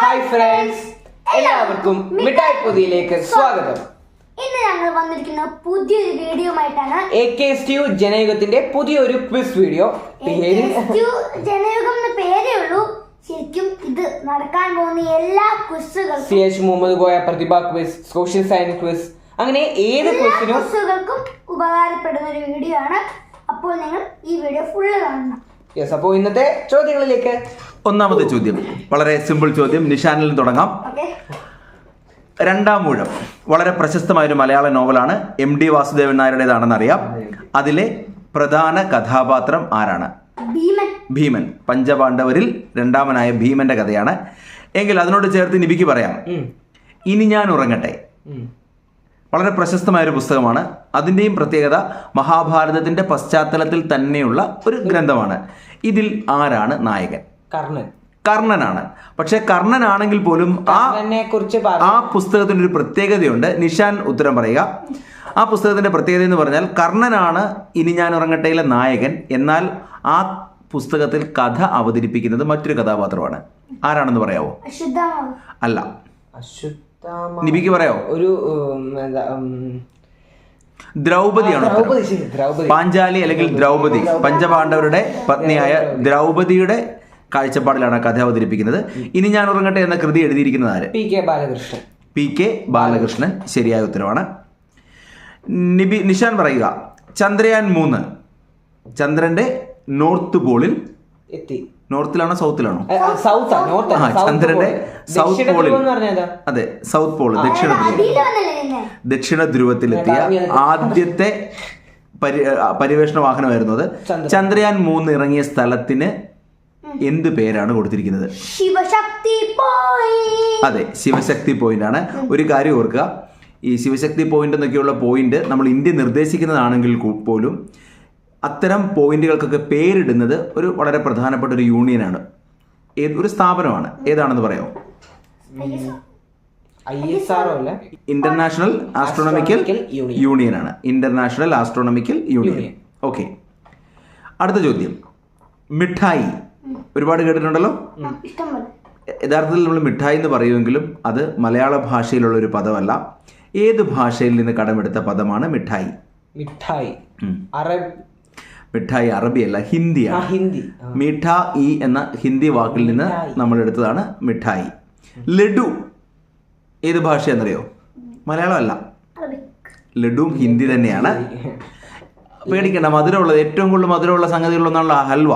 Hi friends എല്ലാവർക്കും മിഠായി പൊതിയിലേക്ക് സ്വാഗതം. ഇന്ന് ഞങ്ങൾ വന്നിരിക്കുന്ന പുതിയൊരു വീഡിയോ ആയിട്ടാണ് എ കെ സ്റ്റ്യൂ ജനയുഗത്തിന്റെ പുതിയൊരു ക്വിസ് വീഡിയോ പേര്? ജനയുഗം എന്ന പേരേ ഉള്ളൂ. ശരിക്കും ഇത് നടക്കാൻ പോകുന്ന എല്ലാ ക്വിസുകളും C H Muhammad Koya Pratibha quiz social science quiz അങ്ങനെ ഏത് ക്വസ്റ്റിനും ക്വിസിനും ക്വിസുകൾക്കും ഉപകാരപ്പെടുന്ന ഒരു വീഡിയോ ആണ്. അപ്പോൾ നിങ്ങൾ ഈ വീഡിയോ ഫുള്ള് കാണണം. യെസ് അപ്പോൾ ഇന്നത്തെ ചോദ്യങ്ങളിലേക്ക്. ഒന്നാമത്തെ ചോദ്യം. വളരെ സിമ്പിൾ ചോദ്യം. നിഷാനിൽ തുടങ്ങാം. രണ്ടാം മൂഴം വളരെ പ്രശസ്തമായ ഒരു മലയാള നോവലാണ് എം ഡി വാസുദേവൻ നായരുടേതാണെന്ന് അറിയാം. അതിലെ പ്രധാന കഥാപാത്രം ആരാണ്? ഭീമൻ. ഭീമൻ. പഞ്ചപാണ്ഡവരിൽ രണ്ടാമനായ ഭീമന്റെ കഥയാണ്. എങ്കിൽ അതിനോട് ചേർത്ത് നിബിക്ക് പറയാം. ഇനി ഞാൻ ഉറങ്ങട്ടെ. വളരെ പ്രശസ്തമായ ഒരു പുസ്തകമാണ്. അതിന്റെയും പ്രത്യേകത മഹാഭാരതത്തിന്റെ പശ്ചാത്തലത്തിൽ തന്നെയുള്ള ഒരു ഗ്രന്ഥമാണ്. ഇതിൽ ആരാണ് നായകൻ? കർണൻ. കർണനാണ്. പക്ഷെ കർണനാണെങ്കിൽ പോലും ആ കുറിച്ച് ആ പുസ്തകത്തിന്റെ ഒരു പ്രത്യേകതയുണ്ട്. നിഷാൻ ഉത്തരം പറയുക. ആ പുസ്തകത്തിന്റെ പ്രത്യേകത എന്ന് പറഞ്ഞാൽ കർണനാണ് ഇനി ഞാൻ ഉറങ്ങട്ടയിലെ നായകൻ. എന്നാൽ ആ പുസ്തകത്തിൽ കഥ അവതരിപ്പിക്കുന്നത് മറ്റൊരു കഥാപാത്രമാണ്. ആരാണെന്ന് പറയാവോ? അല്ല. നിബിക്ക് പറയോ ഒരു ദ്രൗപതിയാണോ പാഞ്ചാലി അല്ലെങ്കിൽ ദ്രൗപതി. പഞ്ചപാണ്ഡവരുടെ പത്നിയായ ദ്രൗപതിയുടെ കാഴ്ചപ്പാടിലാണ് ആ കഥ അവതരിപ്പിക്കുന്നത്. ഇനി ഞാൻ ഉറങ്ങട്ടെ എന്ന കൃതി എഴുതിയിരിക്കുന്നത് ആര്? P K Balakrishnan. P K Balakrishnan. ശരിയായ ഉത്തരവാണ്. നിബി നിഷാൻ പറയുക ചന്ദ്രയാൻ മൂന്ന്. ചന്ദ്രന്റെ നോർത്ത് പോളിൽ എത്തി. നോർത്തിലാണോ സൗത്തിലാണോ? ചന്ദ്രന്റെ സൗത്ത് പോളിൽ അതെ സൗത്ത് പോൾ ദക്ഷിണ ദക്ഷിണ ധ്രുവത്തിലെത്തിയ ആദ്യത്തെ പരി ആ, പരിവേഷണ വാഹനമായിരുന്നു അത്. ചന്ദ്രയാൻ. മൂന്ന് ഇറങ്ങിയ സ്ഥലത്തിന് എന്ത് പേരാണ് കൊടുത്തിരിക്കുന്നത്? ശിവശക്തി പോയി അതെ ശിവശക്തി പോയിന്റ് ആണ്. ഒരു കാര്യം ഓർക്കുക. ഈ ശിവശക്തി പോയിന്റ് എന്നൊക്കെയുള്ള പോയിന്റ് നമ്മൾ ഇന്ത്യ നിർദ്ദേശിക്കുന്നതാണെങ്കിൽ പോലും അത്തരം പോയിന്റുകൾക്കൊക്കെ പേരിടുന്നത് ഒരു വളരെ പ്രധാനപ്പെട്ട ഒരു യൂണിയനാണ്. ഏത് ഒരു സ്ഥാപനമാണ്. ഏതാണെന്ന് പറയാമോ? ഇന്റർനാഷണൽ ആസ്ട്രോണമിക്കൽ യൂണിയൻ ആണ് International Astronomical Union Union. Okay അടുത്ത ചോദ്യം. മിഠായി. ഒരുപാട് കേട്ടിട്ടുണ്ടല്ലോ? ഇഷ്ടം പോലെ. യഥാർത്ഥത്തിൽ നമ്മൾ മിഠായി എന്ന് പറയുമെങ്കിലും അത് മലയാള ഭാഷയിലുള്ള ഒരു പദമല്ല. ഏത് ഭാഷയിൽ നിന്ന് കടമെടുത്ത പദമാണ് മിഠായി? മിഠായി. അറബ് മിഠായി അറബിയല്ല ആ ഹിന്ദിയാണ് ഹിന്ദി മിഠ ഇ എന്ന ഹിന്ദി വാക്കിൽ നിന്ന് നമ്മൾ എടുത്തതാണ് മിഠായി. ലഡു ഏത് ഭാഷയെന്നറിയോ? മലയാളമല്ല. ലഡു ലഡുവും ഹിന്ദി തന്നെയാണ്. പേടിക്കേണ്ട മധുരമുള്ളത് ഏറ്റവും കൂടുതൽ മധുരമുള്ള സംഗതികളൊന്നുള്ള ഹൽവ.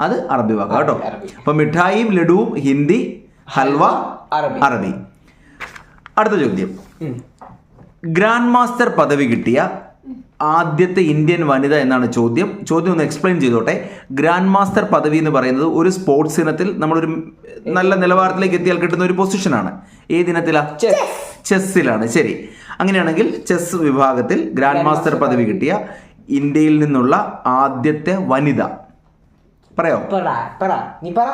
അത് അറബി വാക്ക കേട്ടോ. അപ്പൊ മിഠായിയും ലഡുവും ഹിന്ദി ഹൽവ അറബി. അറബി. അടുത്ത ചോദ്യം. ഗ്രാൻഡ് മാസ്റ്റർ പദവി കിട്ടിയ ആദ്യത്തെ ഇന്ത്യൻ വനിത എന്നാണ് ചോദ്യം. ചോദ്യം ഒന്ന് എക്സ്പ്ലെയിൻ ചെയ്തോട്ടെ. ഗ്രാൻഡ് മാസ്റ്റർ പദവി എന്ന് പറയുന്നത് ഒരു സ്പോർട്സ് ഇനത്തിൽ നമ്മളൊരു നല്ല നിലവാരത്തിലേക്ക് എത്തിയാൽ കിട്ടുന്ന ഒരു പൊസിഷനാണ് ഏത് ഇനത്തിലാ? ചെസ്സിലാണ് ശരി. അങ്ങനെയാണെങ്കിൽ ചെസ് വിഭാഗത്തിൽ ഗ്രാൻഡ് മാസ്റ്റർ പദവി കിട്ടിയ ഇന്ത്യയിൽ നിന്നുള്ള ആദ്യത്തെ വനിത. പറയോ? പറ പറ. നീ പറ.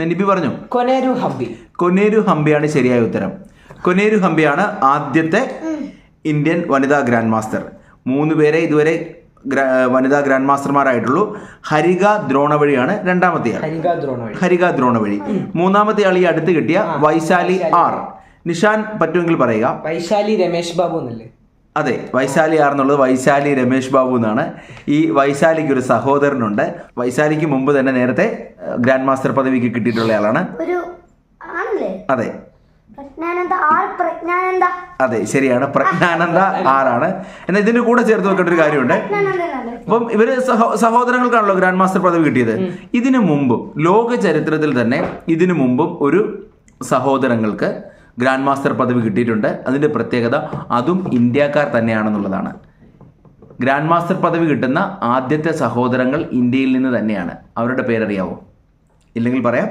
ഞാൻ നിബി പറഞ്ഞു. കൊനേരു ഹംപി. കൊനേരു ഹംപിയാണ് ശരിയായ ഉത്തരം. കൊനേരു ഹംപിയാണ് ആദ്യത്തെ ഇന്ത്യൻ വനിതാ ഗ്രാൻഡ് മാസ്റ്റർ മൂന്ന് പേരെ ഇതുവരെ വനിതാ ഗ്രാൻഡ് മാസ്റ്റർമാരായിട്ടുള്ളൂ. ഹരിക ദ്രോണ വഴിയാണ് രണ്ടാമത്തെ ആൾ. ഹരിക ദ്രോണ വഴി ദ്രോണവഴി. മൂന്നാമത്തെ ആൾ ഈ അടുത്ത് കിട്ടിയ വൈശാലി ആർ. നിഷാൻ പറ്റുമെങ്കിൽ പറയുക. വൈശാലി രമേശ് ബാബു എന്നല്ലേ? അതെ വൈശാലി ആർ എന്നുള്ളത് വൈശാലി രമേശ് ബാബു എന്നാണ്. ഈ വൈശാലിക്ക് ഒരു സഹോദരനുണ്ട്. വൈശാലിക്ക് മുമ്പ് തന്നെ നേരത്തെ ഗ്രാൻഡ് മാസ്റ്റർ പദവിക്ക് കിട്ടിയിട്ടുള്ള ആളാണ്. ഒരു ആണല്ലേ? അതെ. അതെ ശരിയാണ്. പ്രജ്ഞാനന്ദ ആറാണ് എന്നാൽ ഇതിന്റെ കൂടെ ചേർത്ത് വെക്കേണ്ട ഒരു കാര്യമുണ്ട്. അപ്പം ഇവർ സഹോദരങ്ങൾക്കാണല്ലോ ഗ്രാൻഡ് മാസ്റ്റർ പദവി കിട്ടിയത്. ഇതിനു മുമ്പും ലോക ചരിത്രത്തിൽ തന്നെ ഇതിനു മുമ്പും ഒരു സഹോദരങ്ങൾക്ക് ഗ്രാൻഡ് മാസ്റ്റർ പദവി കിട്ടിയിട്ടുണ്ട്. അതിന്റെ പ്രത്യേകത അതും ഇന്ത്യക്കാർ തന്നെയാണെന്നുള്ളതാണ്. ഗ്രാൻഡ് മാസ്റ്റർ പദവി കിട്ടുന്ന ആദ്യത്തെ സഹോദരങ്ങൾ ഇന്ത്യയിൽ നിന്ന് തന്നെയാണ്. അവരുടെ പേരറിയാവോ? ഇല്ലെങ്കിൽ പറയാം.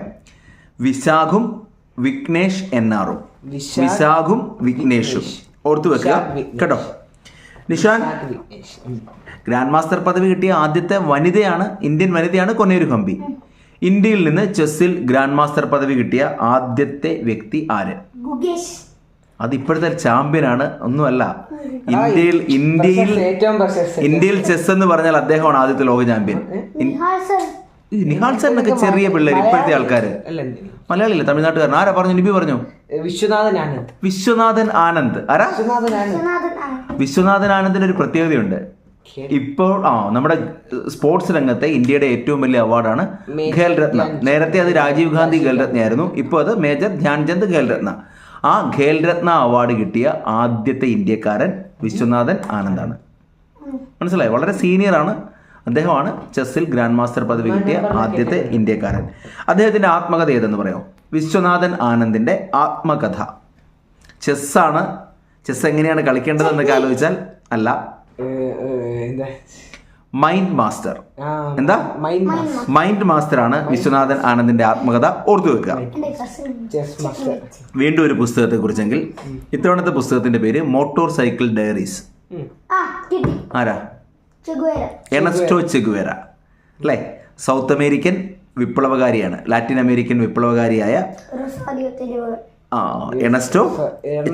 വിശാഖും വിഘ്നേഷ് എന്നാറും വിശാഖ് വിശാഖും വിഘ്നേഷും. ഓർത്തു വെക്കുക. കേട്ടോ? നിഷാൻ. ഗ്രാൻഡ് മാസ്റ്റർ പദവി കിട്ടിയ ആദ്യത്തെ വനിതയാണ് ഇന്ത്യൻ വനിതയാണ് കൊന്നേരു ഹംപി ഇന്ത്യയിൽ നിന്ന് ചെസ്സിൽ ഗ്രാൻഡ് മാസ്റ്റർ പദവി കിട്ടിയ ആദ്യത്തെ വ്യക്തി ആര്? ഗുഗേഷ്. അത് ഇപ്പോഴത്തെ ചാമ്പ്യൻ ആണ്. ഒന്നുമല്ല. ഇന്ത്യയിൽ ഇന്ത്യയിൽ ഇന്ത്യയിൽ ചെസ് എന്ന് പറഞ്ഞാൽ അദ്ദേഹമാണ് ആദ്യത്തെ ലോക ചാമ്പ്യൻ ഈ നിഹാൽ സാറിനൊക്കെ ചെറിയ പിള്ളേർ ഇപ്പോഴത്തെ ആൾക്കാര്. മലയാളി മലയാളിയില്ല തമിഴ്നാട്ടുകാരൻ? ആരാ പറഞ്ഞു? നിബി പറഞ്ഞു. വിശ്വനാഥൻ ആനന്ദ്. വിശ്വനാഥൻ ആനന്ദ്. ആരാ? വിശ്വനാഥൻ ആനന്ദ്. വിശ്വനാഥൻ ആണ്. ആനന്ദിന് ഒരു പ്രത്യേകതയുണ്ട്. ഇപ്പോൾ ആ നമ്മുടെ സ്പോർട്സ് രംഗത്തെ ഇന്ത്യയുടെ ഏറ്റവും വലിയ അവാർഡാണ് ഖേൽരത്ന നേരത്തെ അത് രാജീവ് ഗാന്ധി ഖേൽരത്ന ആയിരുന്നു ഇപ്പോൾ അത് മേജർ ധ്യാൻചന്ദ് ഖേൽരത്ന ആ ഖേൽരത്ന അവാർഡ് കിട്ടിയ ആദ്യത്തെ ഇന്ത്യക്കാരൻ വിശ്വനാഥൻ ആനന്ദാണ് മനസ്സിലായി? വളരെ സീനിയർ ആണ് അദ്ദേഹമാണ് ചെസ്സിൽ ഗ്രാൻഡ് മാസ്റ്റർ പദവി കിട്ടിയ ആദ്യത്തെ ഇന്ത്യക്കാരൻ. അദ്ദേഹത്തിന്റെ ആത്മകഥ ഏതെന്ന് പറയാം? വിശ്വനാഥൻ ആനന്ദിന്റെ ആത്മകഥ. ചെസ്സാണ്. ചെസ് എങ്ങനെയാണ് കളിക്കേണ്ടതെന്നൊക്കെ ആലോചിച്ചാൽ അല്ല. മൈൻഡ് മാസ്റ്റർ എന്താ? മൈൻഡ് മാസ്റ്റർ മൈൻഡ് മാസ്റ്റർ ആണ് വിശ്വനാഥൻ ആനന്ദിന്റെ ആത്മകഥ ഓർത്തു വെക്കുക. ചെസ് മാസ്റ്റർ വീണ്ടും ഒരു പുസ്തകത്തെ കുറിച്ചെങ്കിൽ ഇത്തവണത്തെ പുസ്തകത്തിന്റെ പേര് മോട്ടോർ സൈക്കിൾ ഡയറീസ് ആ കിട്ടി ആരാ? എണസ്റ്റോ ചെഗുവേര അല്ലേ? സൗത്ത് അമേരിക്കൻ വിപ്ലവകാരിയാണ് ലാറ്റിൻ അമേരിക്കൻ വിപ്ലവകാരിയായ ആ, Ernesto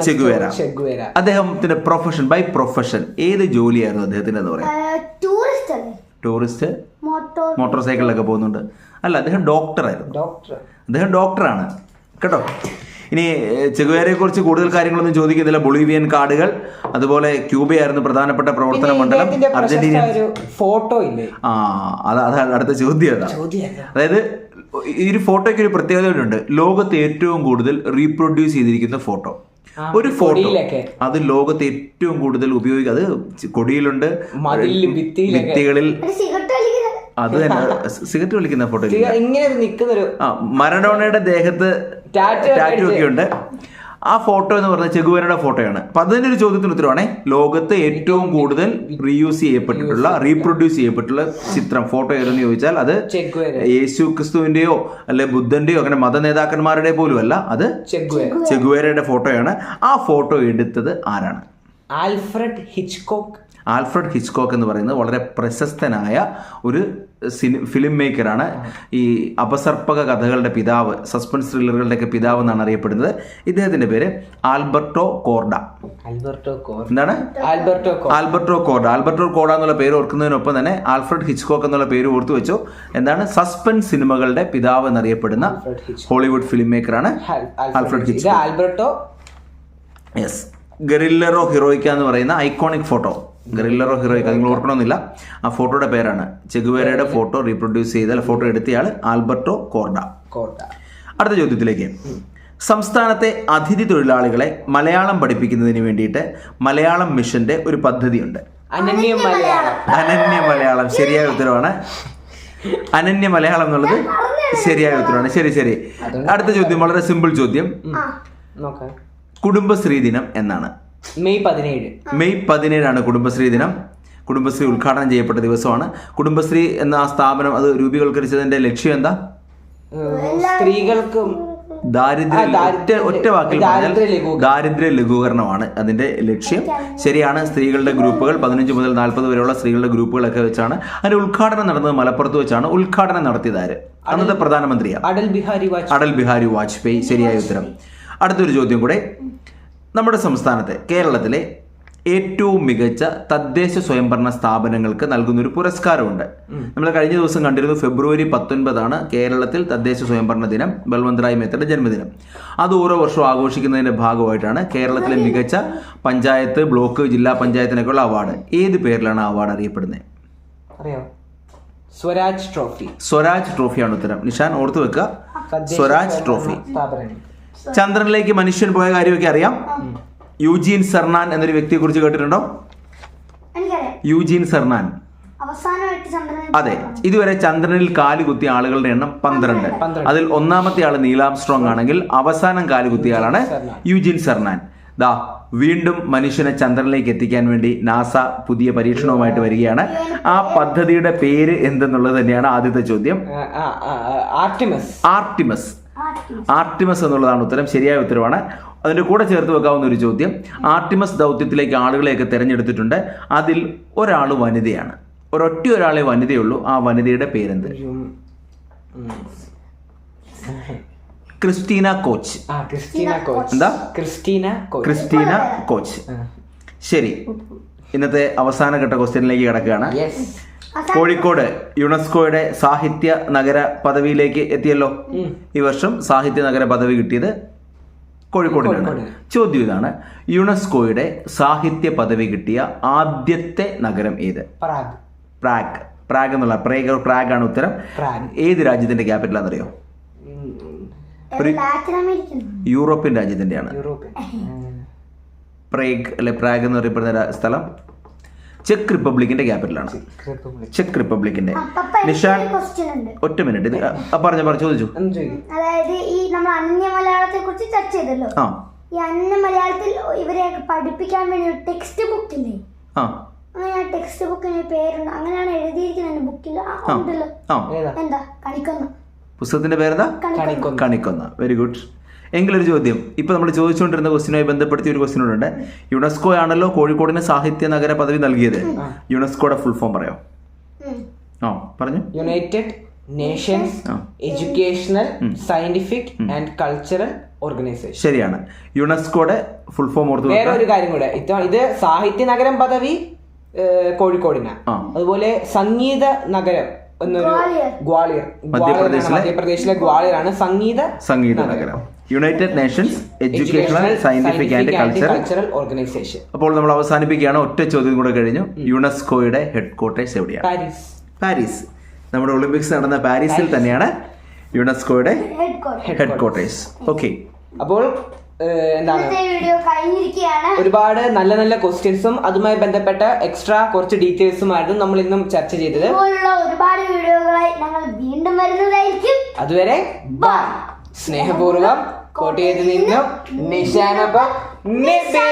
Che Guevara. Che Guevara. അദ്ദേഹത്തിന്റെ പ്രൊഫഷൻ ബൈ പ്രൊഫഷൻ ഏത് ജോലിയായിരുന്നു അദ്ദേഹത്തിന്റെ എന്ന് പറയാം ടൂറിസ്റ്റ് അല്ലേ ടൂറിസ്റ്റ് മോട്ടോർ മോട്ടോർ സൈക്കിളിലൊക്കെ പോകുന്നുണ്ട്. അല്ല അദ്ദേഹം ഡോക്ടറായിരുന്നു ഡോക്ടർ അദ്ദേഹം ഡോക്ടറാണ് കേട്ടോ? ഇനി ചെഗുവേരയെ കുറിച്ച് കൂടുതൽ കാര്യങ്ങളൊന്നും ചോദിക്കുന്നില്ല. ബൊളീവിയൻ കാർഡുകൾ അതുപോലെ ക്യൂബയായിരുന്നു പ്രധാനപ്പെട്ട പ്രവർത്തന മണ്ഡലം. അർജന്റീന ഒരു ഫോട്ടോ ഇല്ലേ? ആ അത് അതാണ് അടുത്ത ചോദ്യം അതാ. അതായത് ഈ ഒരു ഫോട്ടോയ്ക്ക് ഒരു പ്രത്യേകതയുണ്ട്. ലോകത്ത് ഏറ്റവും കൂടുതൽ റീപ്രൊഡ്യൂസ് ചെയ്തിരിക്കുന്ന ഫോട്ടോ. ഒരു ഫോട്ടോ. അത് ലോകത്ത് ഏറ്റവും കൂടുതൽ ഉപയോഗിക്കുക. അത് കൊടിയിലുണ്ട്. ഭിത്തികളിൽ അത് തന്നെ. സിഗരറ്റ് വലിക്കുന്ന ഫോട്ടോ. ഇങ്ങനെ- നിൽക്കുന്നൊരു ആ മറഡോണയുടെ ദേഹത്ത് ടാറ്റു ഒക്കെ ഉണ്ട്. ആ ഫോട്ടോ എന്ന് പറഞ്ഞ ചെഗുവേരയുടെ ഫോട്ടോയാണ്. അപ്പൊ അതിന്റെ ഒരു ചോദ്യത്തിന് ഉത്തരവാണേ. ലോകത്ത് ഏറ്റവും കൂടുതൽ റീയൂസ് ചെയ്യപ്പെട്ടിട്ടുള്ള റീപ്രൊഡ്യൂസ് ചെയ്യപ്പെട്ടുള്ള ചിത്രം ഫോട്ടോ ഏതെന്ന് ചോദിച്ചാൽ അത് യേശു ക്രിസ്തുവിന്റെയോ അല്ലെ ബുദ്ധന്റെയോ അങ്ങനെ മത നേതാക്കന്മാരുടെ പോലും അല്ല അത് ചെഗുവേര ചെഗുവേരയുടെ ഫോട്ടോയാണ്. ആ ഫോട്ടോ എടുത്തത് ആരാണ്? ആൽഫ്രഡ് ഹിച്ച്കോക്ക് ആൽഫ്രഡ് ഹിച്ച്കോക്ക് എന്ന് പറയുന്നത് വളരെ പ്രശസ്തനായ ഒരു സിനി ഫിലിം മേക്കറാണ് ഈ അപസർപ്പക കഥകളുടെ പിതാവ് സസ്പെൻസ് ത്രില്ലറുകളുടെയൊക്കെ പിതാവ് എന്നാണ് അറിയപ്പെടുന്നത്. ഇദ്ദേഹത്തിന്റെ പേര് ആൽബർട്ടോ കോർഡ. ആൽബർട്ടോ കോർ എന്താണ്? Alberto Alberto Korda. Alberto Korda എന്നുള്ള പേര് ഓർക്കുന്നതിനൊപ്പം തന്നെ ആൽഫ്രഡ് ഹിച്ച്കോക്ക് എന്നുള്ള പേര് ഓർത്തു വെച്ചു. എന്താണ്? സസ്പെൻസ് സിനിമകളുടെ പിതാവ് എന്നറിയപ്പെടുന്ന ഹോളിവുഡ് ഫിലിം മേക്കറാണ് ആൽഫ്രഡ് ഹിച്ച്കോക്ക്. ആൽബർട്ടോ യെസ് ഗറില്ലറോ ഹീറോയിക്ക എന്ന് പറയുന്ന ഐക്കോണിക് ഫോട്ടോ ഗറില്ലറോ ഹീറോയിക്ക നിങ്ങൾ ഓർക്കണമെന്നില്ല. ആ ഫോട്ടോയുടെ പേരാണ്. ചെഗുവേരയുടെ ഫോട്ടോ റീപ്രൊഡ്യൂസ് ചെയ്ത ഫോട്ടോ എടുത്തയാൾ ആൽബർട്ടോ കോർഡ. കോർഡ. അടുത്ത ചോദ്യത്തിലേക്ക്. സംസ്ഥാനത്തെ അതിഥി തൊഴിലാളികളെ മലയാളം പഠിപ്പിക്കുന്നതിന് വേണ്ടിയിട്ട് മലയാളം മിഷന്റെ ഒരു പദ്ധതിയുണ്ട്. അനന്യ മലയാളം. അനന്യ മലയാളം. ശരിയായ ഉത്തരവാണ്. അനന്യ മലയാളം എന്നുള്ളത് ശരിയായ ഉത്തരവാണ്. ശരി ശരി. അടുത്ത ചോദ്യം വളരെ സിമ്പിൾ ചോദ്യം. നോക്കാം. കുടുംബശ്രീ ദിനം എന്നാണ്. മെയ് പതിനേഴ്. മെയ് പതിനേഴാണ് കുടുംബശ്രീ ദിനം. കുടുംബശ്രീ ഉദ്ഘാടനം ചെയ്യപ്പെട്ട ദിവസമാണ്. കുടുംബശ്രീ എന്ന ആ സ്ഥാപനം അത് രൂപീകരിച്ചതിന്റെ ലക്ഷ്യം എന്താ? സ്ത്രീകൾക്കും ദാരിദ്ര്യ ഒറ്റ വാക്കിൽ ദാരിദ്ര്യ ലഘൂകരണം. ദാരിദ്ര്യ ലഘൂകരണമാണ് അതിന്റെ ലക്ഷ്യം. ശരിയാണ് സ്ത്രീകളുടെ ഗ്രൂപ്പുകൾ പതിനഞ്ച് മുതൽ നാൽപ്പത് വരെയുള്ള സ്ത്രീകളുടെ ഗ്രൂപ്പുകളൊക്കെ വെച്ചാണ് അതിന്റെ ഉദ്ഘാടനം നടന്നത് മലപ്പുറത്ത് വെച്ചാണ് ഉദ്ഘാടനം നടത്തിയത് ആര്? അന്നത്തെ പ്രധാനമന്ത്രിയാണ് അടൽ ബിഹാരി അടൽ ബിഹാരി വാജ്പേയി. ശരിയായ ഉത്തരം. അടുത്തൊരു ചോദ്യം കൂടെ. നമ്മുടെ സംസ്ഥാനത്തെ കേരളത്തിലെ ഏറ്റവും മികച്ച തദ്ദേശ സ്വയംഭരണ സ്ഥാപനങ്ങൾക്ക് നൽകുന്ന ഒരു പുരസ്കാരമുണ്ട് നമ്മൾ കഴിഞ്ഞ ദിവസം കണ്ടിരുന്നു ഫെബ്രുവരി പത്തൊൻപതാണ് കേരളത്തിൽ തദ്ദേശ സ്വയംഭരണ ദിനം ബൽവന്തറായ് മേത്തയുടെ ജന്മദിനം. അത് ഓരോ വർഷവും ആഘോഷിക്കുന്നതിന്റെ ഭാഗമായിട്ടാണ് കേരളത്തിലെ മികച്ച പഞ്ചായത്ത് ബ്ലോക്ക് ജില്ലാ പഞ്ചായത്തിനൊക്കെയുള്ള അവാർഡ്. ഏത് പേരിലാണ് അവാർഡ് അറിയപ്പെടുന്നത്? അറിയോ. സ്വരാജ് ട്രോഫി. സ്വരാജ് ട്രോഫിയാണ് ഉത്തരം. നിഷാൻ ഓർത്തു വെക്കുക. സ്വരാജ് ട്രോഫി. ചന്ദ്രനിലേക്ക് മനുഷ്യൻ പോയ കാര്യമൊക്കെ അറിയാം. യൂജീൻ സർനാൻ എന്നൊരു വ്യക്തിയെ കുറിച്ച് കേട്ടിട്ടുണ്ടോ? യൂജീൻ സർനാൻ അവസാനമായിട്ട് ചന്ദ്രനെ അതെ. ഇതുവരെ ചന്ദ്രനിൽ കാൽ കുത്തിയ ആളുകളുടെ എണ്ണം പന്ത്രണ്ട്. അതിൽ ഒന്നാമത്തെ ആൾ നീലാം സ്ട്രോങ് ആണെങ്കിൽ അവസാനം കാൽ കുത്തിയ ആളാണ്. യൂജിൻ സർനാൻ ദാ വീണ്ടും മനുഷ്യനെ ചന്ദ്രനിലേക്ക് എത്തിക്കാൻ വേണ്ടി നാസ പുതിയ പരീക്ഷണവുമായിട്ട് വരികയാണ്. ആ പദ്ധതിയുടെ പേര് എന്തെന്നുള്ളത് തന്നെയാണ് ആദ്യത്തെ ചോദ്യം. ആർട്ടിമസ്. ആർട്ടിമസ്. ആർട്ടിമസ് എന്നുള്ളതാണ് ഉത്തരം. ശരിയായ ഉത്തരവാണ്. അതിന്റെ കൂടെ ചേർത്ത് വെക്കാവുന്ന ഒരു ചോദ്യം. ആർട്ടിമസ് ദൗത്യത്തിലേക്ക് ആളുകളെയൊക്കെ തിരഞ്ഞെടുത്തിട്ടുണ്ട്. അതിൽ ഒരാൾ വനിതയാണ്. ഒരൊറ്റ ഒരാളെ വനിതയുള്ളൂ ആ വനിതയുടെ പേരെന്ത്? Christina Koch. എന്താ? Christina Christina Koch. ശരി. ഇന്നത്തെ അവസാന ഘട്ട ക്വസ്റ്റ്യനിലേക്ക് കിടക്കുകയാണ്. കോഴിക്കോട് യുനെസ്കോയുടെ സാഹിത്യ നഗര പദവിയിലേക്ക് എത്തിയല്ലോ. ഈ വർഷം സാഹിത്യ നഗര പദവി കിട്ടിയത് കോഴിക്കോടിനാണ്. ചോദ്യം ഇതാണ്. യുനെസ്കോയുടെ സാഹിത്യ പദവി കിട്ടിയ ആദ്യത്തെ നഗരം ഏത്? പ്രാഗ്. പ്രാഗ്. പ്രാഗ് എന്നുള്ള പ്രേഗ് പ്രാഗ് ആണ് ഉത്തരം. പ്രാഗ്. ഏത് രാജ്യത്തിന്റെ ക്യാപിറ്റൽ എന്നറിയോ യൂറോപ്യൻ രാജ്യത്തിന്റെയാണ്. യൂറോപ്യൻ. പ്രേഗ് അല്ലെ പ്രാഗ് എന്ന് പറയപ്പെടുന്ന സ്ഥലം ചെക്ക് റിപ്പബ്ലിക്കിന്റെ ക്യാപിറ്റലാണ് ചെക്ക് റിപ്പബ്ലിക്കിന്റെ നിഷാൻ ക്വസ്റ്റ്യൻ ഉണ്ട്. ഒറ്റ മിനിറ്റ് പറഞ്ഞ പറഞ്ഞോ ചോദിച്ചു. അതായത് ഈ നമ്മൾ അന്യ മലയാളത്തെ കുറിച്ച് ചർച്ച ചെയ്തല്ലോ. ആ. ഈ അന്യ മലയാളത്തിൽ ഇവരെ പഠിപ്പിക്കാൻ വേണ്ടി ഒരു ടെക്സ്റ്റ് ബുക്ക് ഇല്ലേ? ആ. അങ്ങനെ ആ ടെക്സ്റ്റ് ബുക്കിന് പേരുണ്ട്. അങ്ങനെയാണ് എഴുതിയിരിക്കുന്നത് ബുക്കിൽ ആ ഉണ്ടല്ലോ. എന്താ? കളിക്കുന്നു പുസ്തകത്തിന്റെ പേരെന്താ? കണിക്കൊന്ന. വെരി ഗുഡ് എങ്കിലൊരു ചോദ്യം. ഇപ്പൊ നമ്മൾ ചോദിച്ചുകൊണ്ടിരുന്ന ക്വസ്റ്റിനുമായി ബന്ധപ്പെടുത്തിയ ഒരു ക്വസ്റ്റിനോട് ഉണ്ട്. യുനെസ്കോ ആണല്ലോ കോഴിക്കോടിന് സാഹിത്യ നഗര പദവി നൽകിയത്. യുനെസ്കോയുടെ ഫുൾ ഫോം പറയോ. ആ പറഞ്ഞു. United Nations. Educational Scientific and Cultural Organization ശരിയാണ്. യുനെസ്കോയുടെ ഫുൾ ഫോം ഓർത്തു വേറെ ഒരു കാര്യം കൂടെ. ഇത് സാഹിത്യ നഗരം പദവി കോഴിക്കോടിനാണ്. അതുപോലെ സംഗീത നഗരം. എന്നൊരു ഗ്വാളിയർ. മധ്യപ്രദേശിലെ- ഗ്വാളിയറാണ് ഗ്വാളിയർ ആണ് സംഗീത സംഗീത നഗരം. United Nations Educational Scientific and Cultural Cultural Organization അപ്പോൾ നമ്മൾ അവസാനിപ്പിക്കുകയാണ്. ഒറ്റ ചോദ്യം കൂടെ കഴിഞ്ഞു. യുനെസ്കോയുടെ ഹെഡ് ക്വാർട്ടേഴ്സ് എവിടെയാണ്? പാരീസ്. പാരീസ്. നമ്മുടെ ഒളിമ്പിക്സ് നടന്ന പാരീസിൽ തന്നെയാണ് യുനെസ്കോയുടെ ഹെഡ് ക്വാർട്ടേഴ്സ് ഓക്കെ അപ്പോൾ എന്താണ്? ഒരുപാട് നല്ല നല്ല ക്വസ്റ്റ്യൻസും അതുമായി ബന്ധപ്പെട്ട എക്സ്ട്രാ കുറച്ച് ഡീറ്റെയിൽസുമായിരുന്നു നമ്മൾ ഇന്നും ചർച്ച ചെയ്തത്. ഒരുപാട് വീഡിയോകളായി ഞങ്ങൾ വീണ്ടും വരുന്നതായിരിക്കും. അതുവരെ സ്നേഹപൂർവം കോട്ടയത്ത് നിന്നും നിശാനപ്പ നിബേ.